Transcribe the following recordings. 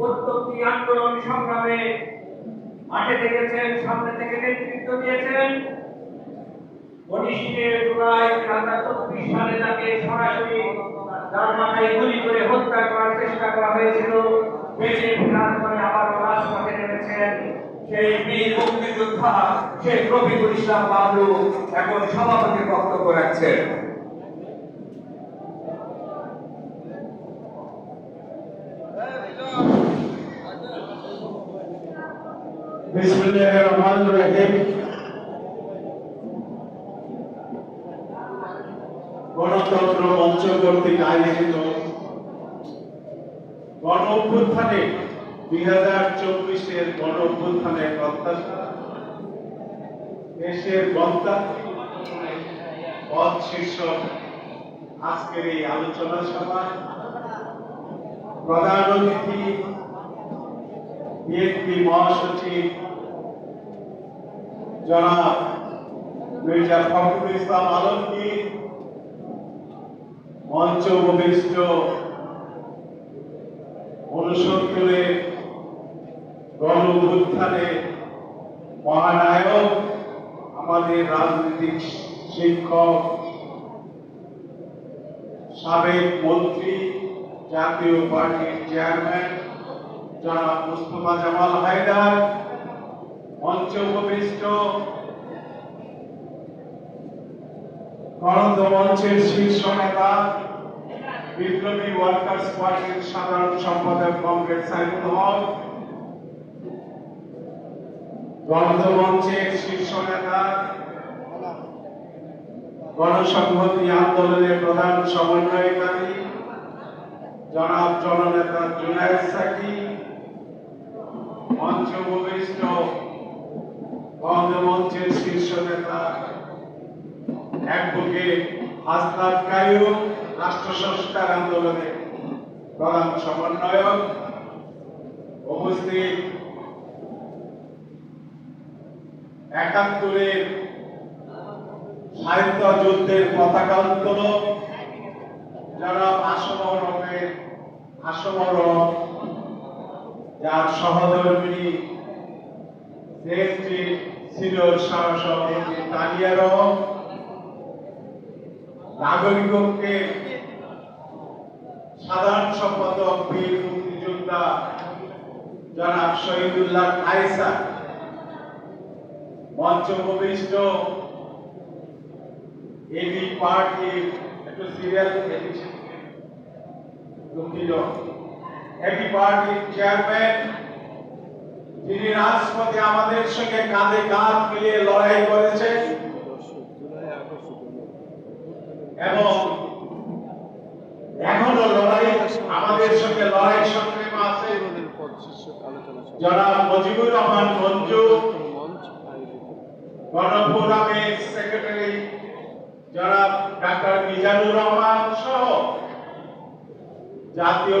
প্রত্যেকটি আন্দোলন সংগ্রামে মাঠে থেকেছেন সামনে থেকে নেতৃত্ব দিয়েছেন। উনিশে জুলাই দুই হাজার চব্বিশ সালে তাকে সরাসরি তার মাথায় গুলি করে হত্যা করার চেষ্টা করা হয়েছিল। বেঁচে ফেরার পরে আবার রাজপথে নেমেছেন সেই বীর মুক্তিযোদ্ধা শেখ রফিকুল ইসলাম এখন সভাপতির বক্তব্য রাখছেন বিসমিল্লাহির রহমানির রহিম। গণতন্ত্র মঞ্চ কর্তৃক আয়োজিত গণ অভ্যুত্থানে দুই হাজার চব্বিশের গণ অভ্যুত্থানের প্রত্যাশা। দেশের গণতান্ত্রিক পথ শীর্ষক আজকের এই আলোচনা সভায় প্রধান অতিথি বিএনপি মহাসচিব জনাব মির্জা ফখরুল ইসলাম আলমগীর, মঞ্চ উপবিষ্ট উনসত্তরের গণ উত্থানে মহানায়ক, আমাদের রাজনৈতিক শিক্ষক, সাবেক মন্ত্রী, জাতীয় পার্টির চেয়ারম্যান জনাব মুস্তফা জামাল হায়দার মঞ্চ উপবিষ্ট গণত মঞ্চের শীর্ষ নেতা বিপ্লবী ওয়ার্কার্স পার্টির সাধারণ সম্পাদক কংগ্রেস সাইফুল হক গণত মঞ্চের শীর্ষ নেতা গণসংহতি আন্দোলনের প্রধান সমন্বয়কারী জনাব জননেতা জুনায়দ সাকি মঞ্চ উপবিষ্ট গণমঞ্চের শীর্ষ নেতা অ্যাডভোকেট হাসনাত কায়ুম, রাষ্ট্র সংস্কার আন্দোলনের প্রধান সমন্বয়ক, উপস্থিত একাত্তরের সাহিত্য যুদ্ধের পতাকা উত্তোলক, যারা আসমরণের আসমরণ যার সহধর্মিনী দেশটি ছিল সহসভাপতি তালিয়া রহম নাগরিককে সাধারণ সম্পাদক বীর মুক্তিযোদ্ধা জনাব শহীদুল্লাহ আয়সা মঞ্চ উপবিষ্ট এবি পার্টির একটু সিরিয়াল দুঃখিত। এবি পার্টির চেয়ারম্যান যিনি রাজপথে আমাদের সঙ্গে কাঁধে কাঁধ মিলিয়ে লড়াই করেছেন এবং এখনও লড়াই আমাদের সঙ্গে লড়াই সংগ্রামে আছে। জনাব মুজিবুর রহমান মঞ্জু গণফোরামের সেক্রেটারি যারা ডাক্তার মিজানুর রহমান সহ জাতীয়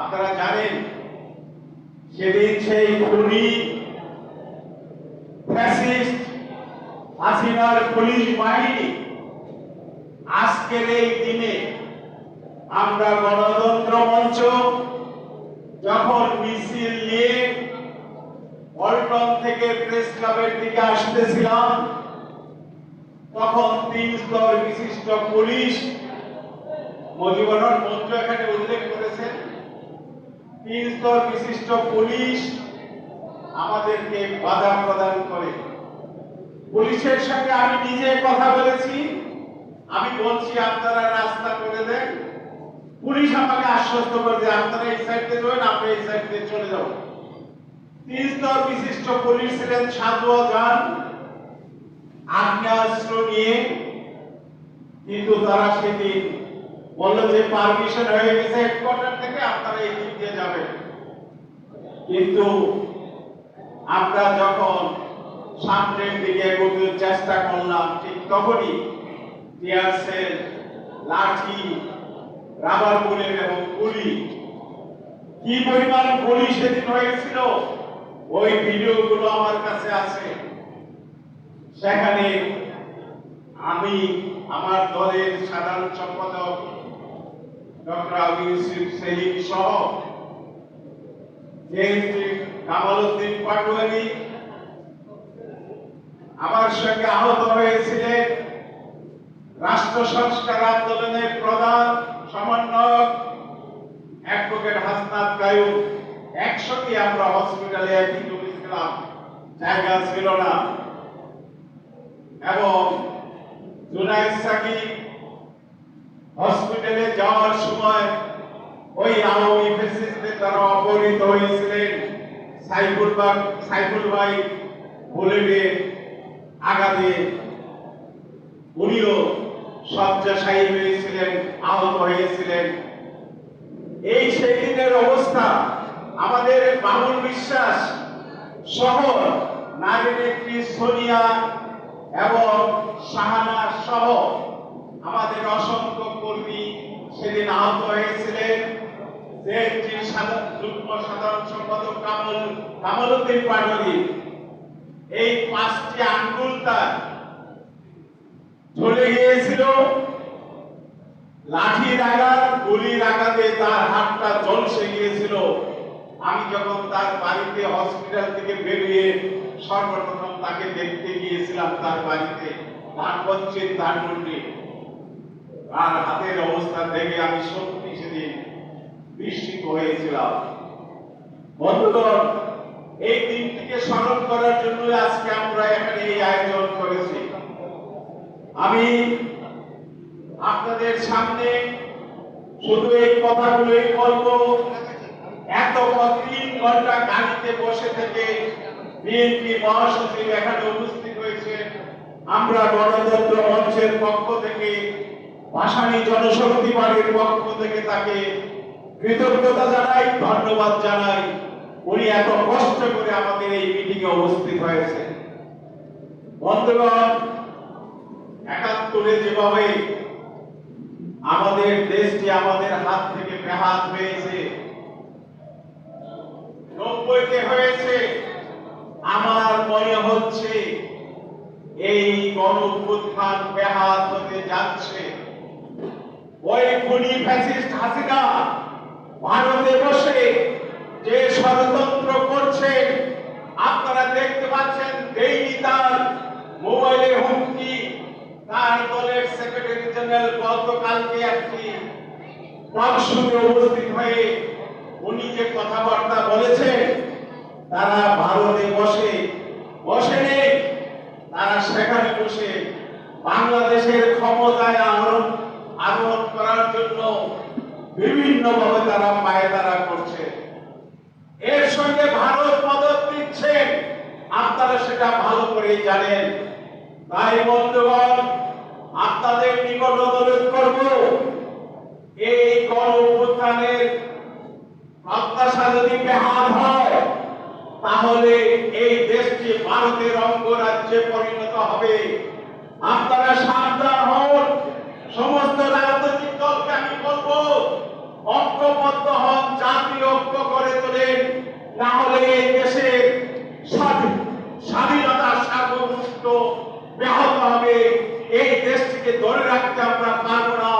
আপনারা জানেন, সেদিন সেই খুনি ফ্যাসিস্ট হাসিনার পুলিশ বাহিনী আজকের এই দিনে আমরা গণতন্ত্র মঞ্চ যখন মিছিল নিয়ে পল্টন থেকে প্রেস ক্লাবের দিকে আসতেছিলাম, তখন তিন স্তর বিশিষ্ট পুলিশ মজিবর মন্ত্র এখানে উল্লেখ করেছেন। তিন স্তর বিশিষ্ট পুলিশ আমাদেরকে বাধা প্রদান করে। পুলিশের সঙ্গে আমি নিজে কথা বলেছি। আমি বলছি, আপনারা রাস্তা করে দেন। পুলিশ আমাকে আশ্বস্ত করে যে আপনারা এই সাইড দিয়ে আমরা এই সাইড দিয়ে চলে যাব। তিন স্তর বিশিষ্ট পুলিশ ছিলেন সাধুয়া যান আগ্নেয়াস্ত্র নিয়ে, কিন্তু তারা সেদিন বলল যে পারমিশন হয়ে গেছে হেডকোয়ার্টার থেকে, আপনারা এই দিক দিয়ে যাবেন। কিন্তু আমরা যখন সামনের দিকে এগোতে চেষ্টা করলাম, ঠিক তখনই টিয়ার সেল লাঠি, রাবার বুলেট এবং গুলি। কি পরিমাণ গুলি সেদিন হয়েছিল? ওই ভিডিওগুলো আমার কাছে আছে। সেখানে আমি আমার দলের সাধারণ সম্পাদক ডক্টর আবু ইউসুফ সেলিম সহ জেএমসি কামাল উদ্দিন পাটোয়ারি আমার সঙ্গে আহত হয়েছিলেন রাষ্ট্র সংস্কার আন্দোলনের প্রধান সমন্বয়ক অ্যাডভোকেট হাসনাত কায়ুম। একসাথে আমরা হসপিটালে একই ঢুকেছিলাম জায়গা ছিল না। এবং জুনাইদ সাকিব সময় ওই আওয়ামী দ্বারা অপহৃত হয়েছিলেন সাইফুল সাইফুল ভাই আঘাতে উনিও শয্যাশায়ী হয়েছিলেন, আহত হয়েছিলেন। এই অবস্থা, আমাদের বাবুল বিশ্বাস সহ নারী নেত্রী সোনিয়া এবং শাহানা সহ আমাদের অসংখ্য কর্মী সেদিন আহত হয়েছিলেন যুগ্ম সাধারণ সম্পাদক কামল এই পাঁচটি আঙ্গুল তার। ঝুলে গিয়েছিল। তার হাতটা ঝলসে গিয়েছিল। আমি যখন তার বাড়িতে হসপিটাল থেকে বেরিয়ে সর্বপ্রথম তাকে দেখতে গিয়েছিলাম তার বাড়িতে। ধানবঞ্চের ধানমন্ডি। তার হাতের অবস্থা দেখে আমি সত্যি সেদিন বিস্মিত হয়েছিলাম। বন্ধুগণ, এই দিনটিকে স্মরণ করার জন্য আজকে আমরা এখানে এই আয়োজন করেছি। আমি আপনাদের সামনে শুধু এই কথাগুলোই বলব, এত তিন ঘণ্টা গাড়িতে বসে থেকে বিএনপি মহাসচিব এখানে উপস্থিত হয়েছে। আমরা গণতন্ত্র মঞ্চের পক্ষ থেকে ভাসানী জনশক্তি পার্টির পক্ষ থেকে তাকে কৃতজ্ঞতা জানাই, ধন্যবাদ জানাই। উনি এত কষ্ট করে আমাদের এই মিটিং এ উপস্থিত হয়েছে। বন্ধুগণ, একাত্তরে যেভাবে আমাদের দেশটি আমাদের হাত থেকে বেহাত হয়েছে, নব্বইতে হয়েছে, আমার মনে হচ্ছে এই গণ বেহাত হতে যাচ্ছে। ওই খুনি ফ্যাসিস্ট হাসিনা ভারতে বসে যে ষড়যন্ত্র করছে, আপনারা দেখতে পাচ্ছেন ডেইলি তার মোবাইলে হুমকি, তার দলের সেক্রেটারি জেনারেল গতকালকে একটি টকশোতে উপস্থিত হয়ে উনি যে কথাবার্তা বলেছেন, তারা ভারতে বসে বসে নেই, তারা সেখানে বসে বাংলাদেশের ক্ষমতায় আহরণ আরোহণ করার জন্য বিভিন্নভাবে তারা পায়তারা করছে। এর সঙ্গে ভারত মদত দিচ্ছে। আপনারা সেটা ভালো করে জানেন। তাই বন্ধুগণ, আপনাদের নিকট অনুরোধ করব, এই গণ উত্থানের প্রত্যাশা যদি বেহাল হয়, তাহলে এই দেশটি ভারতের অঙ্গরাজ্যে পরিণত হবে। আপনারা সাবধান হন। সমস্ত রাজনৈতিক দলকে আমি বলব, ঐক্যবদ্ধ হন, জাতি ঐক্য করে তোলেন, না হলে এই দেশের স্বাধীন- স্বাধীনতা সার্বভৌমত্ব ব্যাহত হবে। এই দেশটিকে ধরে রাখতে আমরা পারব না,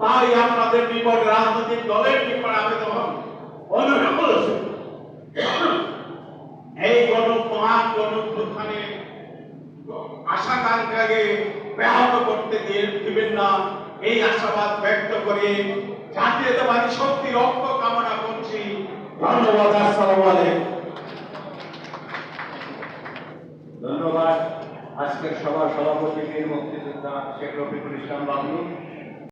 তাই আপনাদের নিকট রাজনৈতিক দলের নিকট আবেদন অনুরোধ এই গণ মহান গণ উত্থানে আশাকাঙ্ক্ষাকে ব্যাহত করতে দিবেন না। এই আশাবাদ ব্যক্ত করে জাতীয়তাবাদী শক্তি রক্ত কামনা করছি। ধন্যবাদ, আসসালামু ধন্যবাদ। আজকের সভা সভাপতি বীর মুক্তিযোদ্ধা শেখ রফিকুল ইসলাম বাবলু।